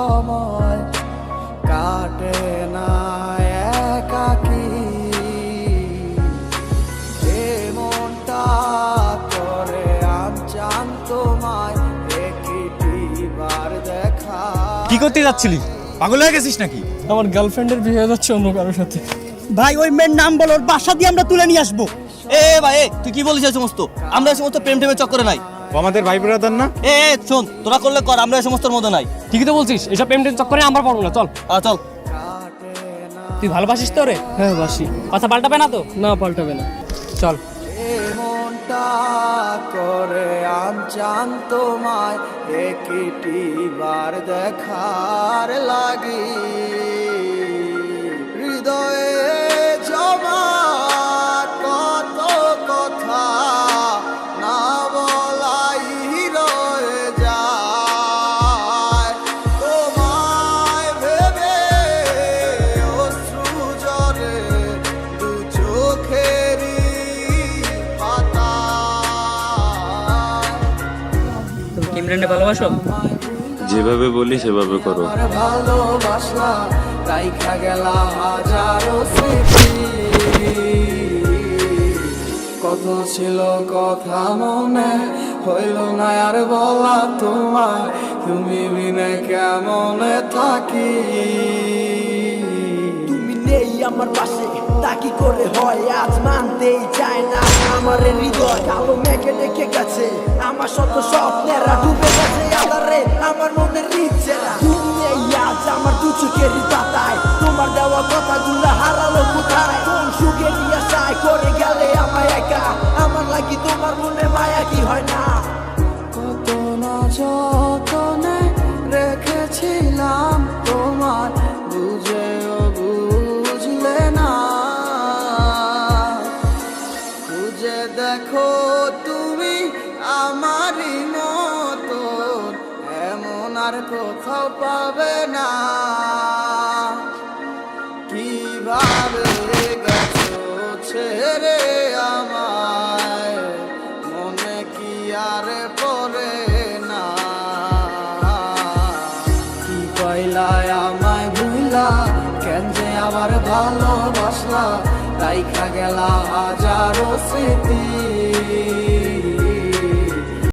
সময় কাটে না একাকি। যে মনটা করে আমচান তোমায় দেখা? কি করতে যাচ্ছিলি? পাগল হয়ে গেছিস নাকি? আমার গার্লফ্রেন্ডের বিয়ে হয়ে যাচ্ছে অন্য কারোর সাথে। ভাই ওই মেয়ের নাম বলো ওর বাসা দিয়ে আমরা তুলে নিয়ে আসব। এ ভাই এ, তুই কি বলিস এই সমস্ত? আমরা এই সমস্ত প্রেম টেমের চক্করে নাই। ও আমাদের ভাই ব্রাদার না? এ এ, শোন তোরা করলে কর আমরা এই সমস্তর মধ্যে নাই। ঠিকই তো বলছিস এসব প্রেম টেম চক্করে আমরা পারব না চল। আ, চল। তুই ভালোবাসিস তো রে হ্যাঁ বাসি। কথা পাল্টাবে না তো? না পাল্টাবে না। চল। এ মনটা করে আমচান তোমায় একটিবার দেখার লাগি। ইমরানকে ভালোবাসো? যেভাবে বলি সেভাবে করো। কত ছিল কথা মনে হইল না আর বলা তোমার তুমি বিনে কেমনে থাকি? তুমি নেই আমার পাশে তা কি করে হয়? আজ মানতেই চায় না আমার হৃদয় কালো মেঘে রেখে গেছে। আমার শত স্বপ্নেরা ডুবে গেছে আদারে আমার মনের রিচ্ছে না তুমি আজ আমার দু চোখের পাতায়। তুমি আমারই মতো, এমন আর কোথাও পাবে না। কীভাবে গেছো ছেড়ে মনে কি আর পড়ে না? কি আমায় কেন যে আবার ভালোবাসলা? রাইখা গেলা হাজারো স্মৃতি।